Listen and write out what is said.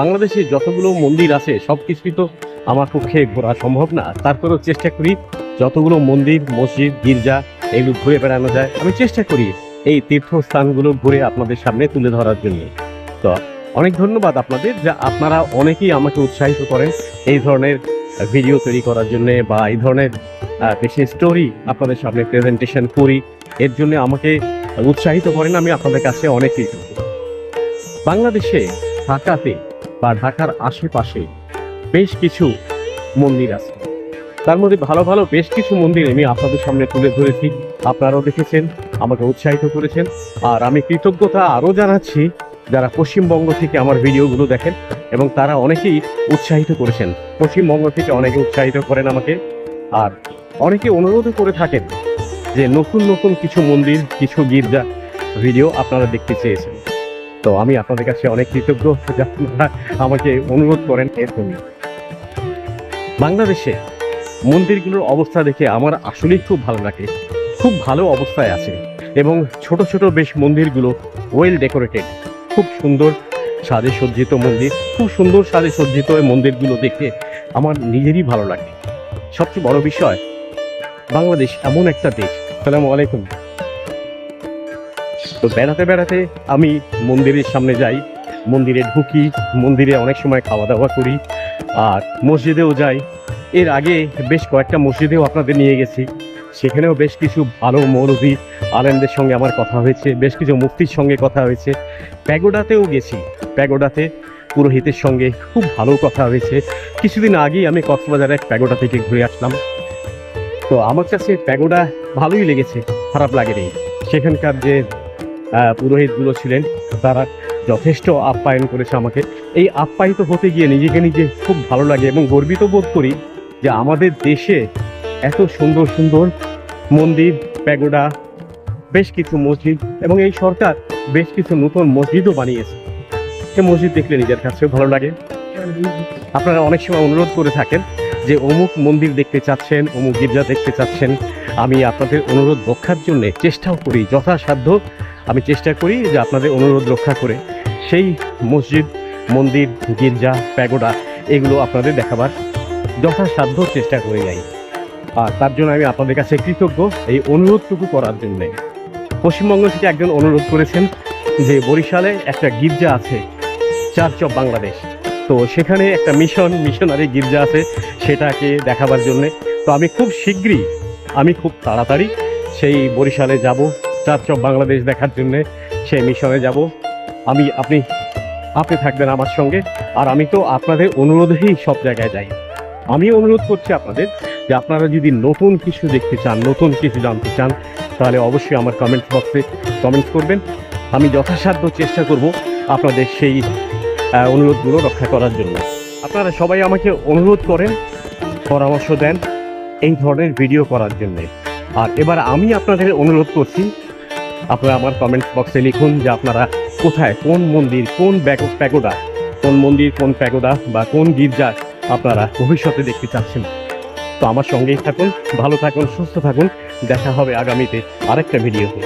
বাংলাদেশে যতগুলো মন্দির আছে সব কিছুই তো আমার পক্ষে ঘোরা সম্ভব না। তারপরেও চেষ্টা করি যতগুলো মন্দির, মসজিদ, গির্জা এগুলো ঘুরে বেড়ানো যায়। আমি চেষ্টা করি এই তীর্থস্থানগুলো ঘুরে আপনাদের সামনে তুলে ধরার জন্য। তো অনেক ধন্যবাদ আপনাদের যা আপনারা অনেকেই আমাকে উৎসাহিত করেন এই ধরনের ভিডিও তৈরি করার জন্য বা এই ধরনের বেশি স্টোরি আপনাদের সামনে প্রেজেন্টেশন করি। এর জন্য আমাকে উৎসাহিত করেন, আমি আপনাদের কাছে অনেক কৃতজ্ঞ। বাংলাদেশে ঢাকাতে বা ঢাকার আশেপাশে বেশ কিছু মন্দির আছে। তার মধ্যে ভালো ভালো বেশ কিছু মন্দির আমি আপনাদের সামনে তুলে ধরেছি। আপনারাও দেখেছেন, আমাকে উৎসাহিত করেছেন। আর আমি কৃতজ্ঞতা আরও জানাচ্ছি, যারা পশ্চিমবঙ্গ থেকে আমার ভিডিওগুলো দেখেন এবং তারা অনেকেই উৎসাহিত করেছেন। পশ্চিমবঙ্গ থেকে অনেকে উৎসাহিত করেন আমাকে। আর অনেকে অনুরোধও করে থাকেন যে নতুন নতুন কিছু মন্দির, কিছু গির্জা ভিডিও আপনারা দেখতে চেয়েছেন। তো আমি আপনাদের কাছে অনেক কৃতজ্ঞ আপনারা আমাকে অনুরোধ করেন এর জন্য। বাংলাদেশে মন্দিরগুলোর অবস্থা দেখে আমার আসলেই খুব ভালো লাগে। খুব ভালো অবস্থায় আছে এবং ছোট ছোট বেশ মন্দিরগুলো ওয়েল ডেকোরেটেড খুব সুন্দর সাজে সজ্জিত মন্দির, খুব সুন্দর সাজে সজ্জিত এই মন্দিরগুলো দেখে আমার নিজেরই ভালো লাগে। সবচেয়ে বড় বিষয়, বাংলাদেশ এমন একটা দেশ। সালামু আলাইকুম। তো বেড়াতে বেড়াতে আমি মন্দিরের সামনে যাই, মন্দিরে ঢুকি, মন্দিরে অনেক সময় খাওয়া দাওয়া করি, আর মসজিদেও যাই। এর আগে বেশ কয়েকটা মসজিদেও আপনাদের নিয়ে গেছি। সেখানেও বেশ কিছু ভালো মৌলভী আলেমদের সঙ্গে আমার কথা হয়েছে, বেশ কিছু মুফতির সঙ্গে কথা হয়েছে। প্যাগোডাতেও গেছি। প্যাগোডাতে পুরোহিতের সঙ্গে খুব ভালো কথা হয়েছে। কিছুদিন আগেই আমি কক্সবাজারের প্যাগোডা থেকে ঘুরে আসলাম। তো আমার কাছে প্যাগোডা ভালোই লেগেছে, খারাপ লাগেনি। সেখানকার যে পুরোহিতগুলো ছিলেন, তারা যথেষ্ট আপ্যায়ন করেছে আমাকে। এই আপ্যায়িত হতে গিয়ে নিজেকে নিজে খুব ভালো লাগে এবং গর্বিত বোধ করি যে আমাদের দেশে এত সুন্দর সুন্দর মন্দির, প্যাগোডা, বেশ কিছু মসজিদ এবং এই সরকার বেশ কিছু নতুন মসজিদও বানিয়েছে। সে মসজিদ দেখলে নিজের কাছেও ভালো লাগে। আপনারা অনেক সময় অনুরোধ করে থাকেন যে অমুক মন্দির দেখতে চাচ্ছেন, অমুক গির্জা দেখতে চাচ্ছেন। আমি আপনাদের অনুরোধ রক্ষার জন্যে চেষ্টাও করি, যথাসাধ্য আমি চেষ্টা করি যে আপনাদের অনুরোধ রক্ষা করে সেই মসজিদ, মন্দির, গির্জা, প্যাগোডা এগুলো আপনাদের দেখাবার যথাসাধ্য চেষ্টা করে যাই। আর তার জন্য আমি আপনাদের কাছে কৃতজ্ঞ এই অনুরোধটুকু করার জন্যে। পশ্চিমবঙ্গ থেকে একজন অনুরোধ করেছেন যে বরিশালে একটা গির্জা আছে, চার্চ অফ বাংলাদেশ। তো সেখানে একটা মিশন, মিশনারি গির্জা আছে সেটাকে দেখাবার জন্যে। তো আমি খুব শীঘ্রই, আমি খুব তাড়াতাড়ি সেই বরিশালে যাব। অফ বাংলাদেশ দেখার জন্যে সেই মিশনে যাব। আমি, আপনি আপনি থাকবেন আমার সঙ্গে। আর আমি তো আপনাদের অনুরোধেই সব জায়গায় যাই। আমি অনুরোধ করছি আপনাদের যে আপনারা যদি নতুন কিছু দেখতে চান, নতুন কিছু জানতে চান, তাহলে অবশ্যই আমার কমেন্ট বক্সে কমেন্টস করবেন। আমি যথাসাধ্য চেষ্টা করব আপনাদের সেই অনুরোধগুলো রক্ষা করার জন্য। আপনারা সবাই আমাকে অনুরোধ করেন, পরামর্শ দেন এই ধরনের ভিডিও করার জন্যে। আর এবার আমি আপনাদের অনুরোধ করছি আপনারা আমার কমেন্ট বক্সে লিখুন যে আপনারা কোথায়, কোন মন্দির, কোন প্যাগোডা, কোন মন্দির, কোন প্যাগোডা বা কোন গির্জা আপনারা ভবিষ্যতে দেখতে চাচ্ছেন। তো আমার সঙ্গেই থাকুন, ভালো থাকুন, সুস্থ থাকুন। দেখা হবে আগামীতে আরেকটা ভিডিওতে